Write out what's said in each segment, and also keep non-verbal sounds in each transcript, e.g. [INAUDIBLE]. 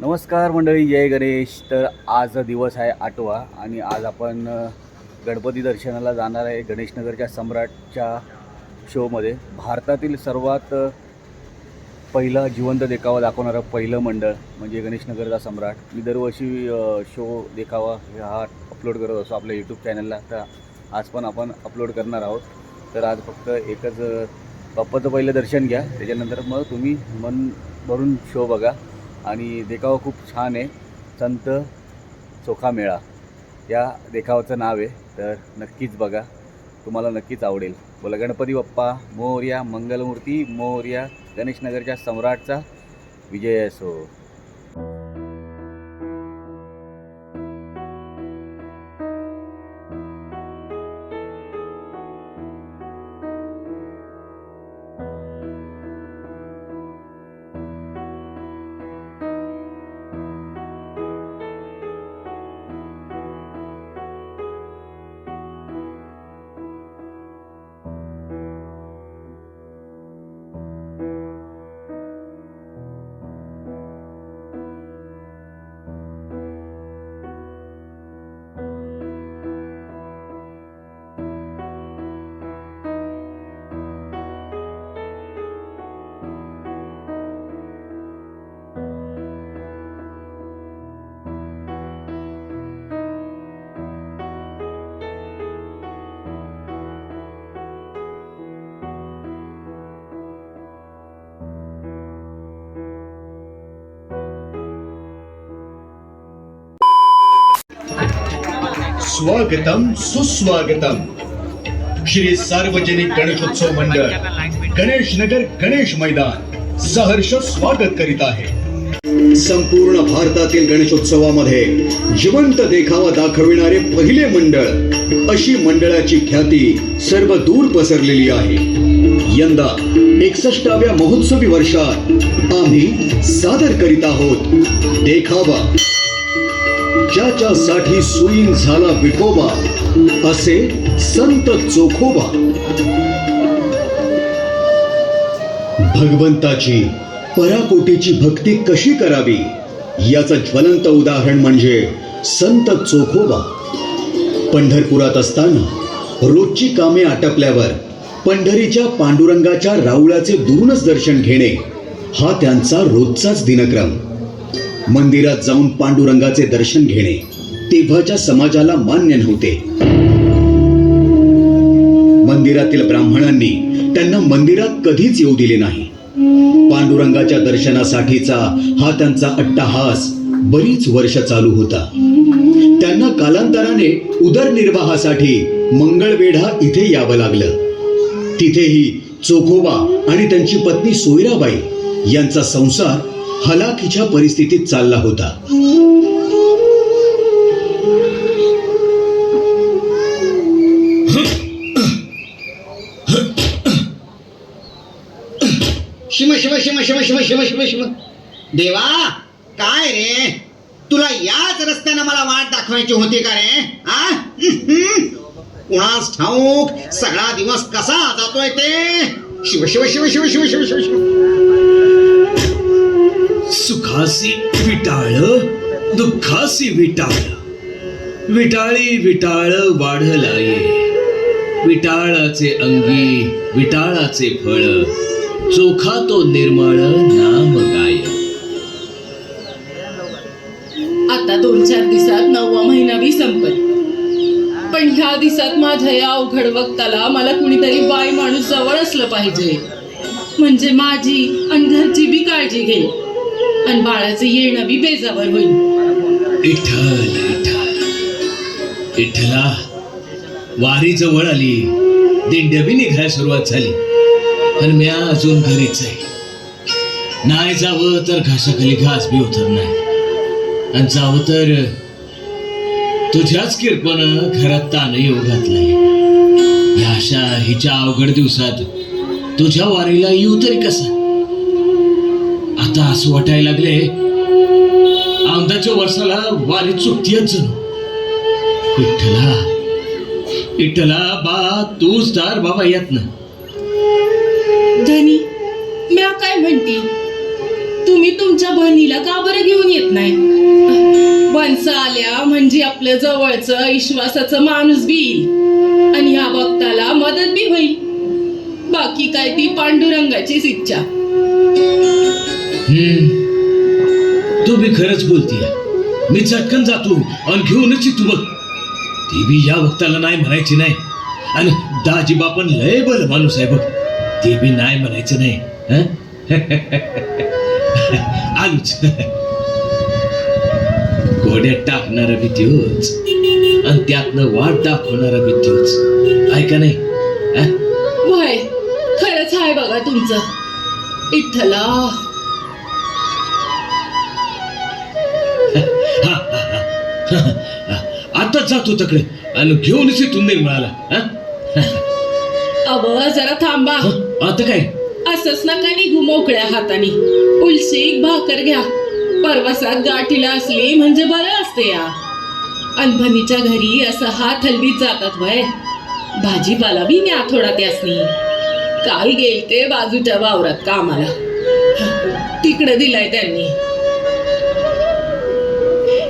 नमस्कार मंडळी जय गणेश. तर आज दिवस आहे आठवा आणि आज आपण गणपती दर्शनाला जाणार आहे गणेशनगरच्या सम्राटच्या शोमध्ये. भारतातील सर्वात पहिला जिवंत देखावा दाखवणारं पहिलं मंडळ म्हणजे गणेशनगरचा सम्राट. मी दरवर्षी शो देखावा हा अपलोड करत असतो आपल्या यूट्यूब चॅनलला तर आज पण आपण अपलोड करणार आहोत. तर आज फक्त एकच बाप्पाचं पहिलं दर्शन घ्या. त्याच्यानंतर मग तुम्ही मन भरून शो बघा. आणि देखावा खूप छान आहे. संत चोखा मेळा या देखावाचं नाव आहे. तर नक्कीच बघा. तुम्हाला नक्कीच आवडेल. बोला गणपती बाप्पा मोर्या मंगलमूर्ती मोर्या गणेशनगरच्या सम्राटचा विजय असो. स्वागतम सुस्वागतम. श्री सार्वजनिक गणेशोत्सव मंडळ गणेश नगर गणेश मैदान सहर्ष स्वागत करीत आहे. संपूर्ण भारतातील गणेशोत्सवामध्ये जिवंत देखावा दाखविणारे पहिले मंडळ अशी मंडळाची ख्याती सर्व दूर पसरलेली आहे. यंदा एकसष्टाव्या महोत्सवी वर्षात आम्ही सादर करीत आहोत देखावा. ज्याच्यासाठी सुईन झाला विठोबा असे संत चोखोबा भगवंताची पराकोटीची भक्ती कशी करावी? याचं ज्वलंत उदाहरण म्हणजे संत चोखोबा पंढरपुरात असताना रोजची कामे आटपल्यावर पंढरीच्या पांडुरंगाच्या रावळाचे दुरूनच दर्शन घेणे हा त्यांचा रोजचाच दिनक्रम. मंदिरात जाऊन पांडुरंगाचे दर्शन घेणे तेव्हाच्या समाजाला मान्य नव्हते. मंदिरातील ब्राह्मणांनी त्यांना मंदिरात कधीच येऊ दिले नाही. पांडुरंगाच्या दर्शनासाठीचा हा त्यांचा अट्टहास बरीच वर्ष चालू होता. त्यांना कालांतराने उदरनिर्वाहासाठी मंगळवेढा इथे यावं लागलं. तिथेही चोखोबा आणि त्यांची पत्नी सोयराबाई यांचा संसार हलाखीच्या परिस्थितीत चालला होता. शिम शिम शिम शिम शिम शिम शिम शिम देवा काय रे? तुला याच रस्त्यानं मला वाट दाखवायची होती का रे? आ? कुणास ठाऊक? सगळा दिवस कसा जातोय ते? शिव शिव शिव शिव शिव शिव शिव शिव. सुखासी विटाळ दुःखासी विटाळ. विटाळी विटाळ वाढलाये. विटाळाचे अंगी विटाळाचे फळ. चोखा तो निर्मळ नाम गाय. आता दोन चार दिवसात नववा महिना बी संपत. पण ह्या दिवसात माझ्या या अवघड वक्ताला मला कुणीतरी बाई माणूस जवळ असलं पाहिजे. म्हणजे माझी आणि घरची बी काळजी घेईल आणि बाळाचं येणं बी बेजावर होईल. विठ्ठल विठ्ठल. विठ्ठला वारी जवळ आली. दिंड्या बी निघायला सुरुवात झाली. पण मी अजून घरीच आहे. नाही जावं तर घासाखाली घास बी उतर नाही आणि जावं तर तुझ्याच किरकोनं घरात ताण येऊ घातलाय. या अशा हिच्या अवघड दिवसात तुझ्या वारीला येऊ तरी कसा? आता हसू वाटायला लागले. आमदाच्या वर्षाला वारी चुकतीयच विठ्ठला विठ्ठला बा तूच दार बाबा येत ना. धनी म्या काय म्हणते? तुम्ही तुमच्या बहिणीला का बरं घेऊन येत नाही? वंस आल्या म्हणजे आपल्या जवळचं विश्वासाचं माणूस बी. येईल आणि ह्या भक्ताला मदत बी होईल. बाकी काय ती पांडुरंगाचीच इच्छा. तू बी खरंच बोलतीय. मी चटकन जातो आणि घेऊनच येतो बघ. ती बी या वक्ताला नाही म्हणायची नाही. आणि दाजीबा पण लय बल माणूस आहे बघ. ते बी नाही म्हणायचं नाही. [LAUGHS] आलूच. [LAUGHS] घोड्यात टाकणारा बी त्योच आणि त्यातनं वाट दाखवणारा बी त्योच ऐका नाही? खरंच आहे बघा तुमचं. इथला [LAUGHS] आताच जातो तकडे. आणि घेऊनच येतो निर्मळाला हा? अव जरा थांबा? आता काय? असंच नका निघू मोकळ्या हाताने. उलशी भाकर घ्या. परवासात गाठीला असली म्हणजे बरं असते या. अनभनीच्या घरी असं हात हलवीत जातात वय भाजीपाला बी न्या थोडा त्यासनी. काल गेलते बाजूच्या वावरात कामाला. तिकडे दिलाय त्यांनी.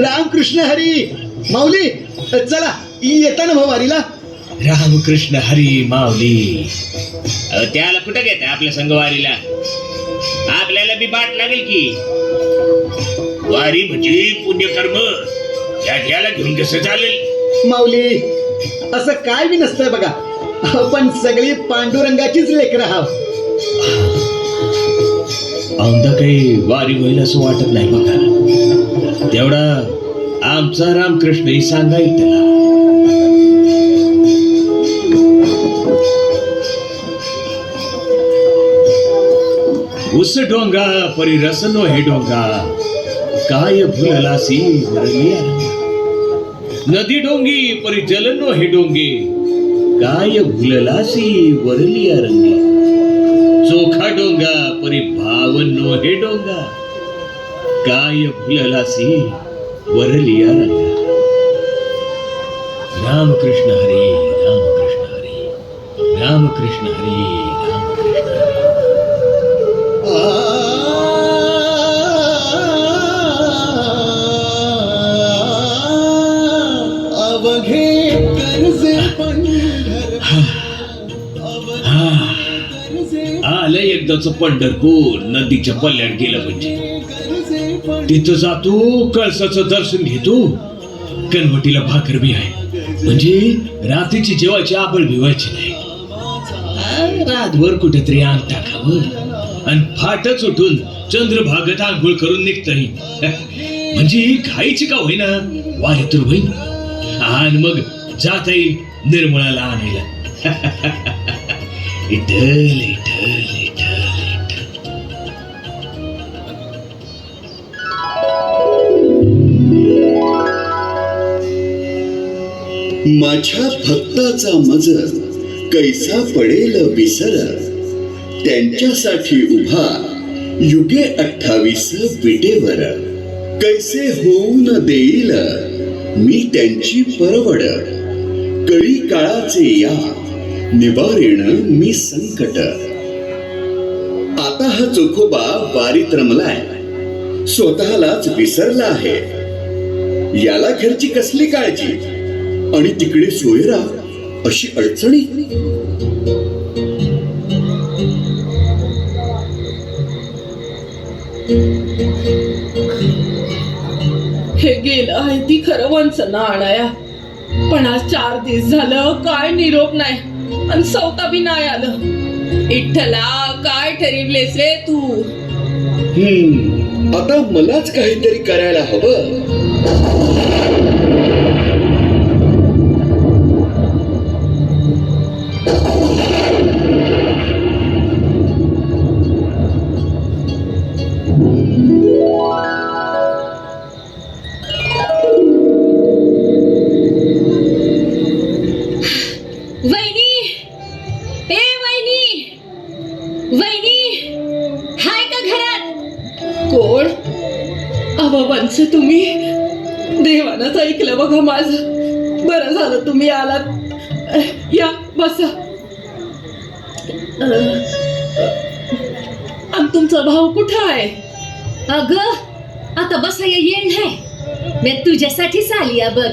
रामकृष्ण हरी माऊली चला येता ना भाऊ वारीला. रामकृष्ण हरी माऊली. अहो, त्याला कुठं घेत आपल्या संघवारीला आपल्याला बी बाट लागेल की. वारी म्हणजे पुण्यकर्म. त्या त्याला घेऊन कसं चालेल? माऊली असं काय बी नसतंय बघा. आपण सगळी पांडुरंगाचीच लेकर आहात. औंदा काही वारी होईल असं वाटत नाही बघा. तेवढा आमचा रामकृष्णही सांगा त्याला उस डोंगा परी रसनो हे डोंगा काय भुललासी नदी डोंगी परी जलनो हे डोंगे काय भुललासी वरलिया रंगी चोखा डोंगा परी भा भावनो हे डोंगा. काय फुललासी वरलिया रंगा रामकृष्ण हरी रामकृष्ण हरी रामकृष्ण हरी. आलं पंढरपूर नदीच्या पल्ल्यात गेलं म्हणजे. तिथं जातो कळसाचं दर्शन घेतो. कनवटीला भाकर बी आहे. म्हणजे रात्रीची जेवायची आबळ भिवायची नाही. रातभर कुठेतरी अंग टाकावं आणि फाटच उठून चंद्रभागत आंघोळ करून निघतही म्हणजे खायची का होईना? वारी तर होईन. आणि मग जाता येईल निर्मळाला आणायला. [LAUGHS] इटल माझ्या भक्ताचा मज कैसा पडेल विसर. त्यांच्यासाठी उभा युगे अठ्ठावीस विटेवर. कैसे होऊन देईल मी त्यांची परवड. कळी काळाचे या निवारेण मी संकट. आता हा चोखोबा वारीत रमलाय. स्वतःलाच विसरला आहे. याला घरची कसली काळजी? आणि तिकडे सोयरा अशी अडचणी हे गेलं आहे ती खरं वंचना आणाया. पण आज चार दिवस झालं काय निरोप नाही आणि सवता बी नाही आलं. इठ्ठला काय ठरवलेस रे तू? हम्म आता मलाच काहीतरी करायला हवं. वंश तुम्ही देवानंच ऐकलं बघा माझं. बरं झालं तुम्ही आलात. या बसा. आणि तुमचा भाऊ कुठं आहे? अग आता बसाया येण नाही मी तुझ्यासाठीच आली या बघ.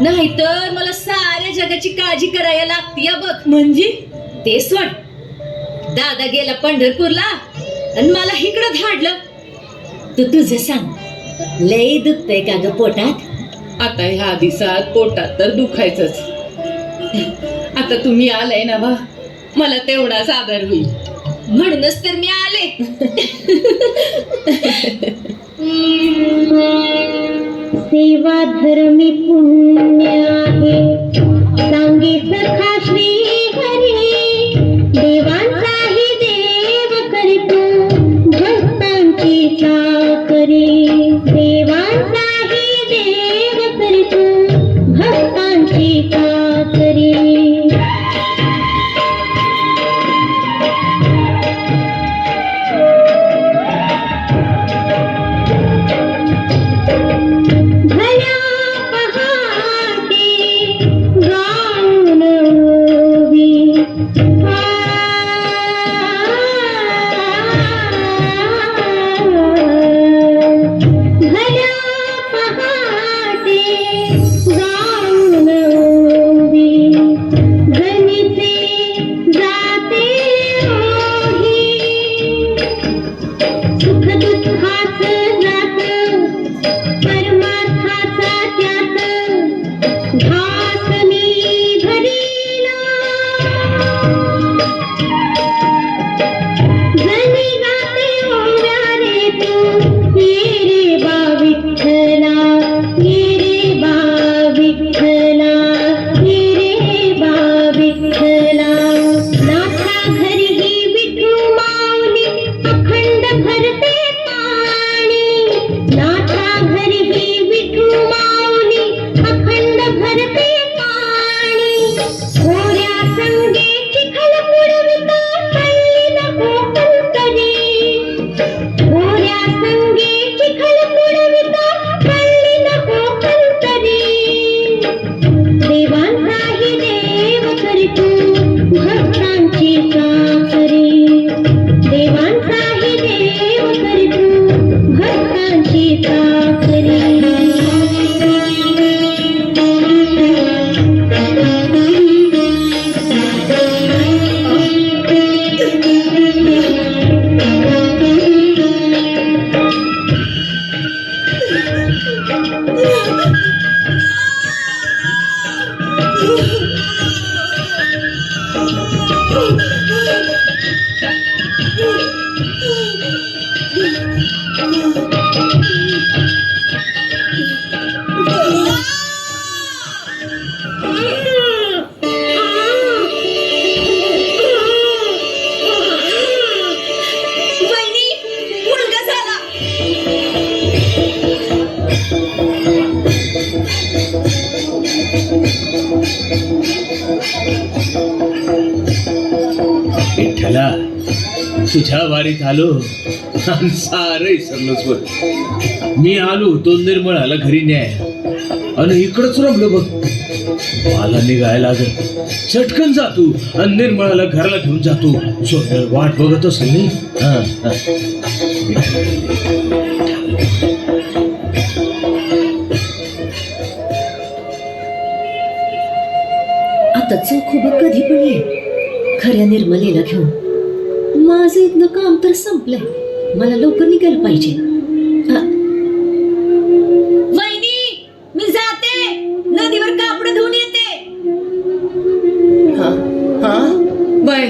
नाहीतर मला साऱ्या जगाची काळजी करायला लागती या बघ. म्हणजे? ते सोड. दादा गेला पंढरपूरला आणि मला इकडं धाडलं. तू तुझं सांग. लय दुखतंय का ग पोटात? आता ह्या दिवसात पोटात तर दुखायचंच. आता तुम्ही आलाय ना वा मला तेवढाच आदर होईल. म्हणूनच तर मी आले. सेवा धर्मी पुण्य आहे. सांगे झाला तुझ्या वारीत आलो. सार सारं सरलोच बघ मी आलो तो निर्मळाला घरी न्याय. आणि इकडंच रमलो बघ. मला निघायला लागल चटकन जातो. आणि निर्मळाला घराला घेऊन जातो. सोन्याला वाट बघत असेल नाही? आता चोख उभं कधी पण ये खऱ्या निर्मलेला घेऊन. माझं इथलं काम तर संपलंय. मला लवकर निघायला पाहिजे. वहिनी मी जाते. नदीवर कापड धुवून येते. हा? हा? बाय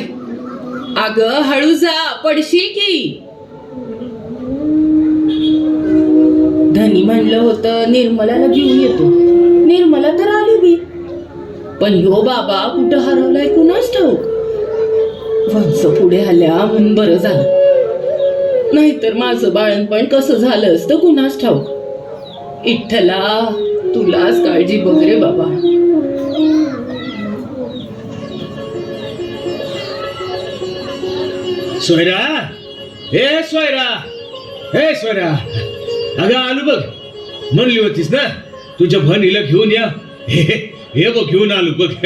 अगं हळू जा. पडशील की? धनी म्हणलं होतं निर्मलाला घेऊन येतो. निर्मला तर आली बी. पण ह्यो बाबा कुठं हरवलाय कुणाच ठाऊक? वंश पुढे आल्या म्हणून बरं झालं. नाहीतर माझं बाळणपण कसं झालं असतं कुणाच ठाऊक? इठ्ठला तुलाच काळजी बघ रे बाबा. सोयरा हे सोयरा हे सोयरा. अगं आलो बघ. म्हणली होतीस ना तुझ्या बहिणीला घेऊन या. हे हे बघ घेऊन आलो बघ. [LAUGHS]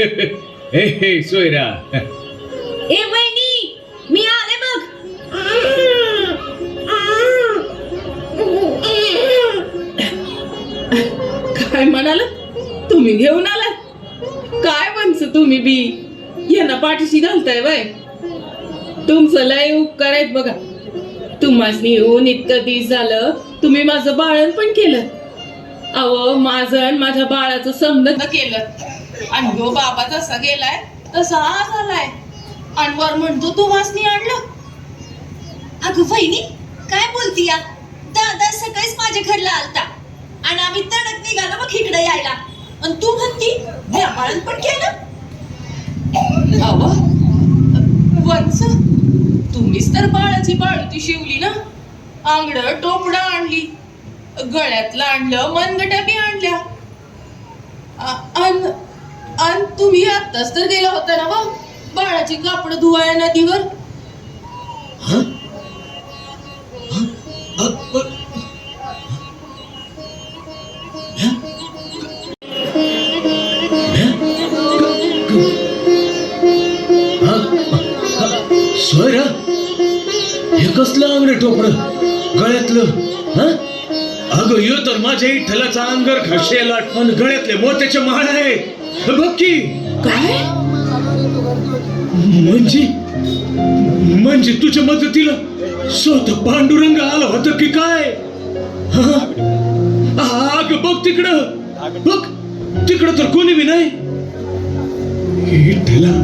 हे हे सोयरा. ए तुम्ही घेऊन आलात? काय म्हणस तुम्ही बी? यांना पाठीशी घालताय वय. तुमचं लय उपकार आहेत बघा. तुम्हाला येऊन इतकं दिस झालं तुम्ही माझं बाळण पण केलं. अहो माझं आणि माझ्या बाळाचं समजत केलं. आणि हो बाबा जसा गेलाय तसा आज आलाय आणि वर म्हणतो तू वासनी आणलं. अगं वहिनी काय बोलती या? दादा सकाळीच माझ्या घरला आलता. आणि आम्ही तडक निघालो मग इकडे यायला. आणि तू म्हणती व्यापारण पण केलं? अव वंच तुम्हीच तर बाळाची बाळूती शिवली ना? आंगड टोपडा आणली. गळ्यातलं आणलं मनगट्या बी आणल्या. आणि अन तुम्ही आत्ताच तर गेला होता ना हो, वा बाळाची कापड धुवाया नदीवर? कसलं अंगडे टोपड? गळ्यातलं हा? अगं यो तर माझ्या इठ्ठलाचा अंगर खाशेला आणि गळ्यातले मोत्याचे माळ आहे. हे बघ की. काय? म्हणजे? म्हणजे तुझ्या मदतीला स्वतः पांडुरंग आला होता की काय? हा? अग बघ तिकडं. बघ तिकडं तर कोणी बी नाही. इठला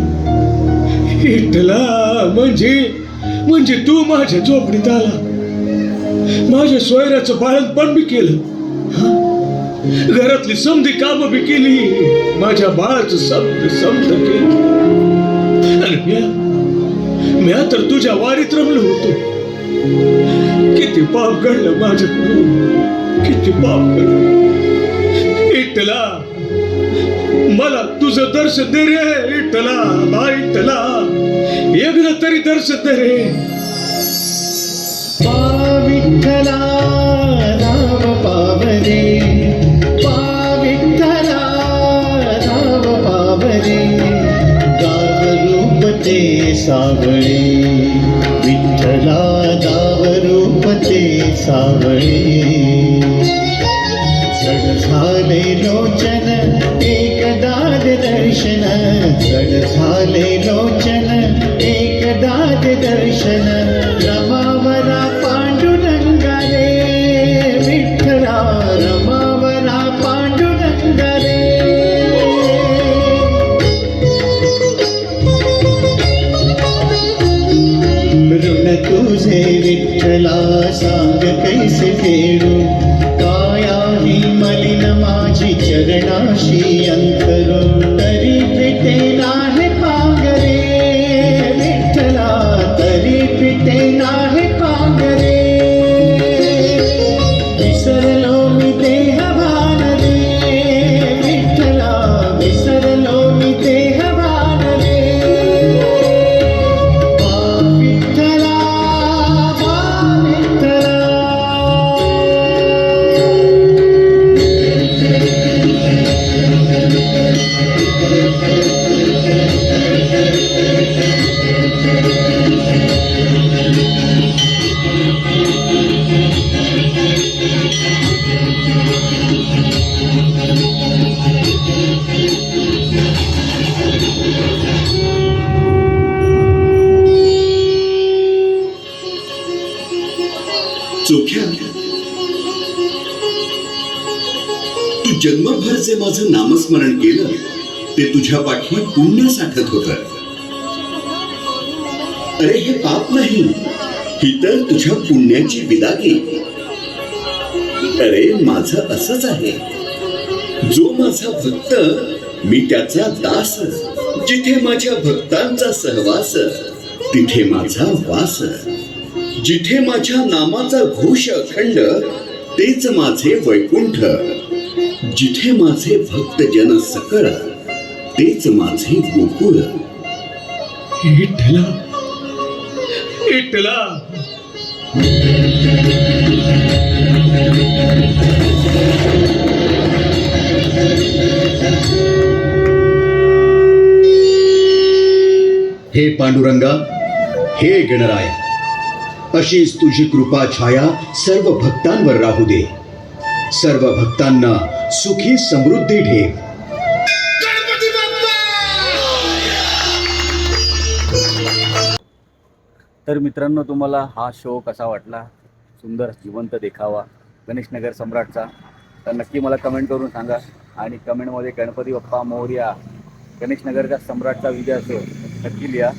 इठला म्हणजे म्हणजे तू माझ्या झोपडीत आला. माझ्या सोयऱ्याचं बाळण पण बी केलं. घरातली समधी काम बी केली. माझ्या बाळाचं समध समध केलं. आणि म्या म्या तर तुझ्या वारीत रमलो होतो. किती पाप घडलं माझ्याकडून. किती पाप घडलं. इटला मला तुझं दर्शन दे रे इटला बा इटला. एकदा तरी दर्शन दे रे. विठ्ठला नाव पावरे विठ्ठला नाव पावरे गाव रूप ते सावळे. विठ्ठला गाव रूप ते सावळे. चढ झाले लोचन तुझे विठ्ठला सांग कैसे फेडू? काया ही मलिन माझी चरणाशी अंतरू तुझ्या पाठी पुण्य साठत होत. अरे हे पाप नाही. ही तर तुझ्या पुण्याची विदागी अरे माझं असच आहे. जो माझा भक्त मी त्याचा दास. जिथे माझ्या भक्तांचा सहवास तिथे माझा वास. जिथे माझ्या नामाचा घोष अखंड तेच माझे वैकुंठ. जिथे माझे भक्तजन सकळ तेच माझे गोकुळ विठ्ठला विठ्ठला हे पांडुरंगा हे गणराय अशीच तुझी कृपा छाया सर्व भक्तांवर राहू दे. सर्व भक्तांना सुखी समृद्धी ठेव. तर मित्रांनो तुम्हाला हा शो कसा वाटला? सुंदर जिवंत देखावा. गणेशनगर सम्राटचा. तर नक्की मला कमेंट करून सांगा. आणि कमेंटमध्ये गणपती बाप्पा मोर्या गणेशनगरचा सम्राटचा विजय असो नक्की लिहा.